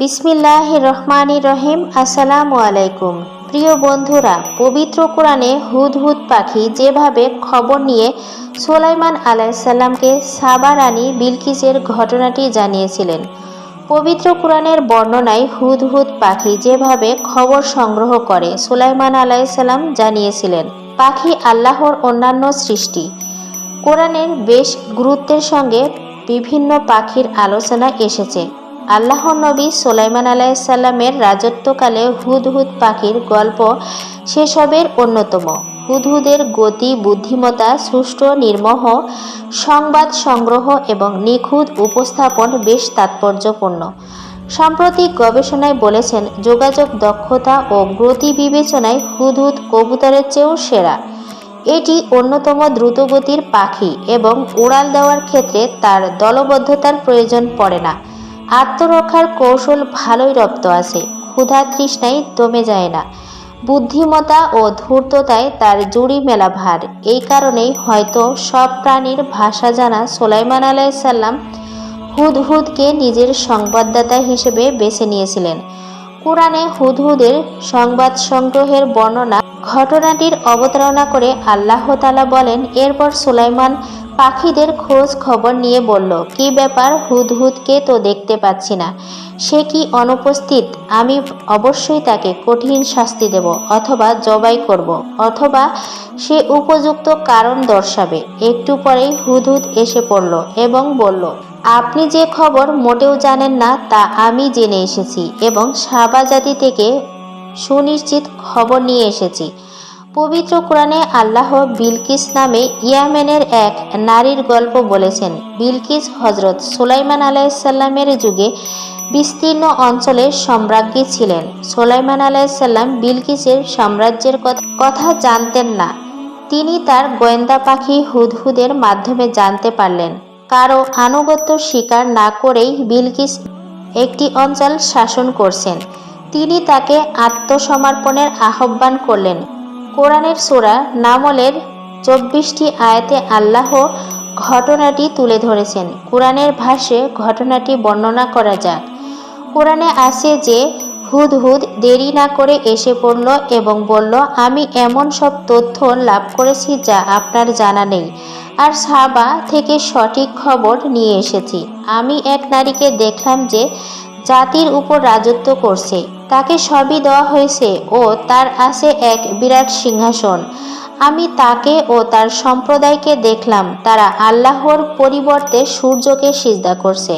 বিসমিল্লাহ রহমানি রহিম আসসালামু আলাইকুম প্রিয় বন্ধুরা, পবিত্র কোরআনে হুদহুদ পাখি যেভাবে খবর নিয়ে সোলাইমান আলাইসাল্লামকে সাবা রানী বিলকিসের ঘটনাটি জানিয়েছিলেন। পবিত্র কোরআনের বর্ণনায় হুদহুদ পাখি যেভাবে খবর সংগ্রহ করে, সুলাইমান আলাইসাল্লাম জানিয়েছিলেন, পাখি আল্লাহর অন্যান্য সৃষ্টি। কোরআনের বেশ গুরুত্বের সঙ্গে বিভিন্ন পাখির আলোচনা এসেছে। আল্লাহ নবী সোলাইমান আলাইসাল্লামের রাজত্বকালে হুদহুদ পাখির গল্প সেসবের অন্যতম। হুদহুদের গতি বুদ্ধিমতা সুষ্ঠু, নির্মহ, সংবাদ সংগ্রহ এবং নিখুঁত উপস্থাপন বেশ তাৎপর্যপূর্ণ। সাম্প্রতিক গবেষণায় বলেছেন, যোগাযোগ দক্ষতা ও গতি বিবেচনায় হুদহুদ কবুতরের চেয়েও সেরা। এটি অন্যতম দ্রুতগতির পাখি এবং উড়াল দেওয়ার ক্ষেত্রে তার দলবদ্ধতার প্রয়োজন পড়ে না। আত্মরক্ষার কৌশল ভালোই রপ্ত আছে। ক্ষুধা তৃষ্ণায় দমে যায় না। বুদ্ধিমতা ও ধূর্ততায় তার জুড়ি মেলা ভার। এই কারণেই হয়তো সব প্রাণীর ভাষা জানা সোলাইমান আলাইসাল্লাম হুদহুদকে নিজের সংবাদদাতা হিসেবে বেছে নিয়েছিলেন। কোরআনে হুদহুদের সংবাদ সংগ্রহের বর্ণনা ঘটনাটির অবতারণা করে আল্লাহ তালা বলেন, এরপর সুলাইমান পাখিদের খোঁজ খবর নিয়ে বলল, কি ব্যাপার হুদহুদকে তো দেখতে পাচ্ছি না। সে কি অনুপস্থিত? আমি অবশ্যই তাকে কঠিন শাস্তি দেব অথবা জবাই করব, অথবা সে উপযুক্ত কারণ দর্শাবে। একটু পরেই হুদহুদ এসে পড়ল এবং বলল, আপনি যে খবর মোটেও জানেন না তা আমি জেনে এসেছি এবং সাবা জাতি থেকে সুনিশ্চিত খবর নিয়ে এসেছি। পবিত্র কোরআনে আল্লাহ বিলকিস নামে ইয়ামেনের এক নারীর গল্প বলেছেন। বিলকিস হজরত সুলাইমান আলাইসাল্লামের যুগে বিস্তীর্ণ অঞ্চলে সম্রাজ্ঞী ছিলেন। সুলাইমান আলাইসাল্লাম বিলকিসের সাম্রাজ্যের কথা জানতেন না। তিনি তার গোয়েন্দা পাখি হুদহুদের মাধ্যমে জানতে পারলেন। কারও আনুগত্য স্বীকার না করেই বিলকিস একটি অঞ্চল শাসন করছেন। তিনি তাকে আত্মসমর্পণের আহ্বান করলেন। কোরআনের সোরা নামলের চব্বিশটি আয়াতে আল্লাহ ঘটনাটি তুলে ধরেছেন। কোরআনের ভাষ্যে ঘটনাটি বর্ণনা করা যাক। কোরআনে আসে যে, হুদ হুদ, দেরি না করে এসে পড়ল এবং বলল, আমি এমন সব তথ্য লাভ করেছি যা আপনার জানা নেই। আর সাবা থেকে সঠিক খবর নিয়ে এসেছি। আমি এক নারীকে দেখলাম যে জাতির উপর রাজত্ব করছে। তাকে সবই দেওয়া হয়েছে ও তার আছে এক বিরাট সিংহাসন। আমি তাকে ও তার সম্প্রদায়কে দেখলাম, তারা আল্লাহর পরিবর্তে সূর্যকে সিজদা করছে।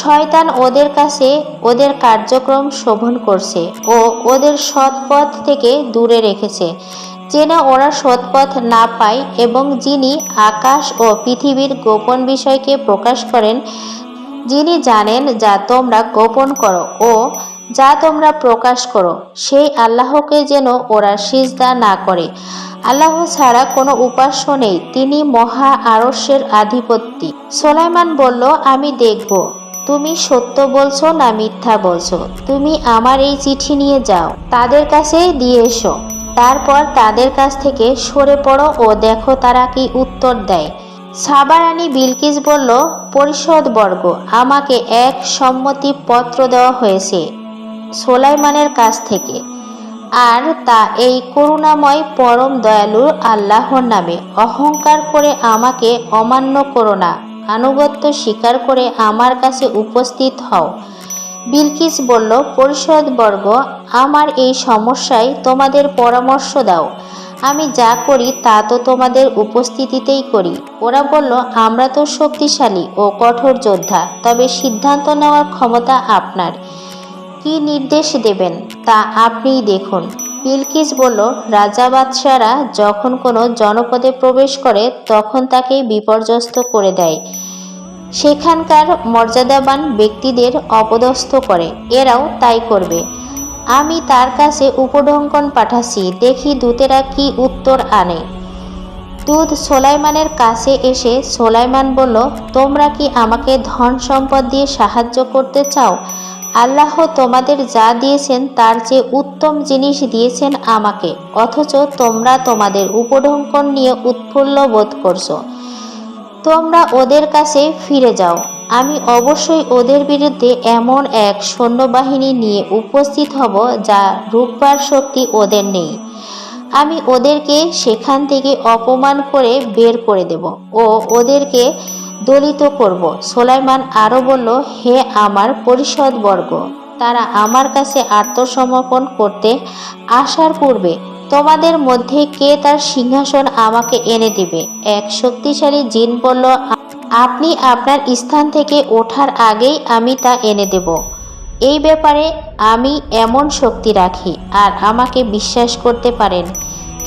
শয়তান ওদের কাছে ওদের কার্যক্রম শোভন করছে ও ওদের সৎ পথ থেকে দূরে রেখেছে, যেন ওরা সৎপথ না পায় এবং যিনি আকাশ ও পৃথিবীর গোপন বিষয়কে প্রকাশ করেন যিনি জানেন যা তোমরা গোপন করো ও যা তোমরা প্রকাশ করো, সেই আল্লাহকে যেন ওরা সিজদা না করে। আল্লাহ ছাড়া কোনো উপাস্য নেই, তিনি মহা আরস্যের আধিপত্যি। সোলাইমান বলল, আমি দেখব। তুমি সত্য বলছো না মিথ্যা বলছো? তুমি আমার এই চিঠি নিয়ে যাও। তাদের কাছে দিয়ে এসো। তারপর তাদের কাছ থেকে সরে পড়ো ও দেখো তারা কি উত্তর দেয়। সাবারানি বিলকিস বলল পরিষদবর্গ আমাকে এক সম্মতি পত্র দেওয়া হয়েছে সোলাইমানের কাছ থেকে। আর তা এই করুণাময় পরম দয়ালু আল্লাহর নামে। অহংকার করে আমাকে অমান্য করো না, আনুগত্য স্বীকার করে আমার কাছে উপস্থিত হও। বিলকিস বলল পরিষদবর্গ আমার এই সমস্যায় তোমাদের পরামর্শ দাও। আমি যা করি তা তো তোমাদের উপস্থিতিতেই করি। ওরা বলল, আমরা তো শক্তিশালী ও কঠোর যোদ্ধা, তবে সিদ্ধান্ত নেওয়ার ক্ষমতা আপনার। কি নির্দেশ দেবেন তা আপনিই দেখুন। বিলকিস বলল, রাজা বাদশারা যখন কোনো জনপদে প্রবেশ করে, তখন তাকে বিপর্যস্ত করে দেয়। সেখানকার মর্যাদাবান ব্যক্তিদের অপদস্থ করে। এরাও তাই করবে। আমি তার কাছে উপঢঙ্কন পাঠাচ্ছি, দেখি দূতেরা কি উত্তর আনে। দুধ সোলাইমানের কাছে এসে সোলাইমান বলল, তোমরা কি আমাকে ধন সম্পদ দিয়ে সাহায্য করতে চাও? আল্লাহ তোমাদের যা দিয়েছেন তার চেয়ে উত্তম জিনিস দিয়েছেন আমাকে, অথচ তোমরা তোমাদের উপঢঙ্কন নিয়ে উৎফুল্ল বোধ করছ। তোমরা ওদের কাছে ফিরে যাও। আমি অবশ্যই ওদের বিরুদ্ধে এমন এক সৈন্যবাহিনী নিয়ে উপস্থিত হব যা রূপবার শক্তি ওদের নেই। আমি ওদেরকে সেখান থেকে অপমান করে বের করে দেব ও ওদেরকে দলিত করব। সোলাইমান আরও বলল, হে আমার পরিষদবর্গ, তারা আমার কাছে আত্মসমর্পণ করতে আসার পূর্বে তোমাদের মধ্যে কে তার সিংহাসন আমাকে এনে দেবে? এক শক্তিশালী জিন বলল আপনি আপনার স্থান থেকে ওঠার আগেই আমি তা এনে দেব। এই ব্যাপারে আমি এমন শক্তি রাখি আর আমাকে বিশ্বাস করতে পারেন।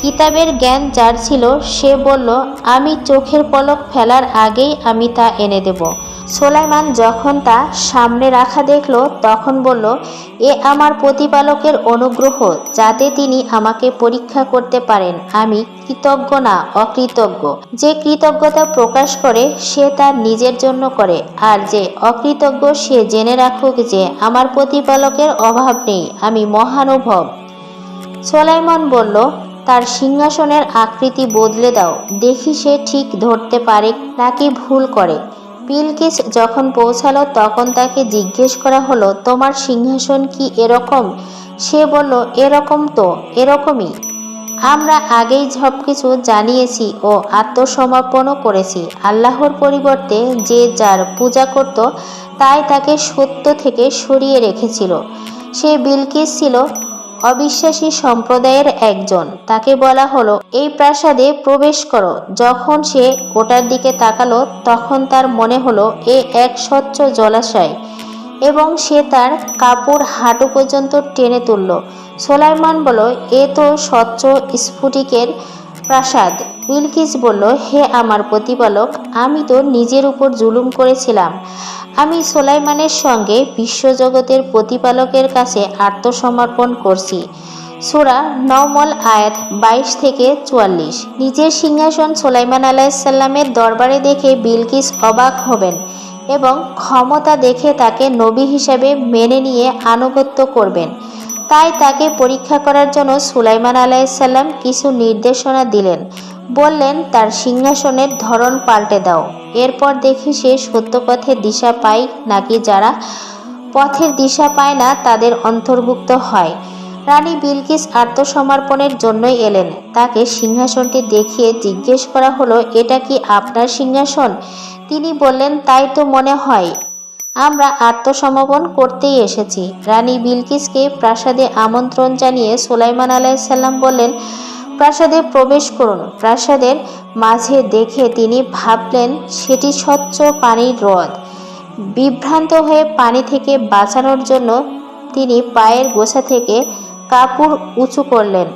কিতাবের জ্ঞান যার ছিল, সে বলল, আমি চোখের পলক ফেলার আগেই আমি তা এনে দেব। সোলাইমান যখন তা সামনে রাখা দেখল, তখন বলল, এ আমার প্রতিপালকের অনুগ্রহ, যাতে তিনি আমাকে পরীক্ষা করতে পারেন। আমি কৃতজ্ঞ না, অকৃতজ্ঞ। যে কৃতজ্ঞতা প্রকাশ করে, সে তার নিজের জন্য করে। আর যে অকৃতজ্ঞ, সে জেনে রাখুক যে আমার প্রতিপালকের অভাব নেই, আমি মহানুভব। সোলাইমান বলল তার সিংহাসনের আকৃতি বদলে দাও। দেখি সে ঠিক ধরতে পারে নাকি ভুল করে। বিলকিস যখন পৌঁছালো, তখন তাকে জিজ্ঞেস করা হলো, তোমার সিংহাসন কি এরকম? সে বলল, এরকম তো, এরকমই। আমরা আগেই সব কিছু জানিয়েছি ও আত্মসমর্পণও করেছি। আল্লাহর পরিবর্তে যে যার পূজা করত, তাই তাকে সত্য থেকে সরিয়ে রেখেছিল। সে বিলকিস ছিল অবিশ্বাসী সম্প্রদায়ের একজন। তাকে বলা হলো, এই প্রাসাদে প্রবেশ করো। যখন সে ওটার দিকে তাকালো, তখন তার মনে হলো, এ এক স্বচ্ছ জলাশয়। এবং সে তার কাপড় হাঁটু পর্যন্ত টেনে তুলল। সোলাইমান বলল, এ তো স্বচ্ছ স্ফুটিকের প্রাসাদ। উইলকিস বলল, হে আমার প্রতিপালক, আমি তো নিজের উপর জুলুম করেছিলাম। আমি সোলাইমানের সঙ্গে বিশ্বজগতের প্রতিপালকের কাছে আত্মসমর্পণ করছি। সুরা নমল আয়াত বাইশ থেকে চুয়াল্লিশ। নিজের সিংহাসন সোলাইমান আলাইসাল্লামের দরবারে দেখে বিলকিস অবাক হবেন এবং ক্ষমতা দেখে তাকে নবী হিসাবে মেনে নিয়ে আনুগত্য করবেন। তাই তাকে পরীক্ষা করার জন্য সুলাইমান আলাইসাল্লাম কিছু নির্দেশনা দিলেন। বললেন, তার সিংহাসনের ধরন পাল্টে দাও। এরপর দেখি সে সত্য পথের দিশা পায় নাকি যারা পথের দিশা পায় না তাদের অন্তর্ভুক্ত হয়। রানী বিলকিস আত্মসমর্পণের জন্যই এলেন। তাকে সিংহাসনটি দেখিয়ে জিজ্ঞেস করা হলো, এটা কি আপনার সিংহাসন? তিনি বললেন, তাই তো মনে হয়। আমরা আত্মসমর্পণ করতেই এসেছি। রানী বিলকিসকে প্রাসাদে আমন্ত্রণ জানিয়ে সুলাইমান আলাইসাল্লাম বললেন প্রাসাদে প্রবেশ করুন। প্রাসাদের মাঝে দেখে তিনি ভাবলেন, সেটি স্বচ্ছ পানির হ্রদ। বিভ্রান্ত হয়ে পানি থেকে বাঁচানোর জন্য তিনি পায়ের গোছা থেকে কাপড় উঁচু করলেন।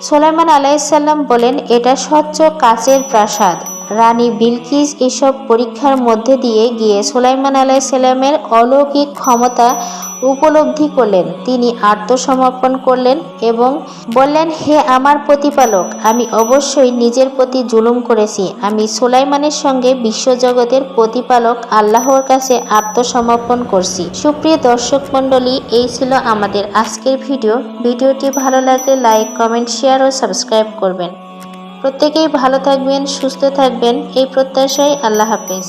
সোলাইমান আলাইসাল্লাম বলেন, এটা স্বচ্ছ কাচের প্রাসাদ। রানী বিলকিস এসব পরীক্ষার মধ্যে দিয়ে গিয়ে সোলাইমান আলাইসাল্লামের অলৌকিক ক্ষমতা উপলব্ধি করলেন। তিনি আত্মসমর্পণ করলেন এবং বললেন, হে আমার প্রতিপালক, আমি অবশ্যই নিজের প্রতি জুলুম করেছি। আমি সোলাইমানের সঙ্গে বিশ্বজগতের প্রতিপালক আল্লাহর কাছে আত্মসমর্পণ করছি। সুপ্রিয় দর্শক মণ্ডলী, এই ছিল আমাদের আজকের ভিডিও। ভিডিওটি ভালো লাগলে লাইক, কমেন্ট, শেয়ার ও সাবস্ক্রাইব করবেন। প্রত্যেকেই ভালো থাকবেন সুস্থ থাকবেন। এই প্রত্যাশায় আল্লাহ হাফেজ।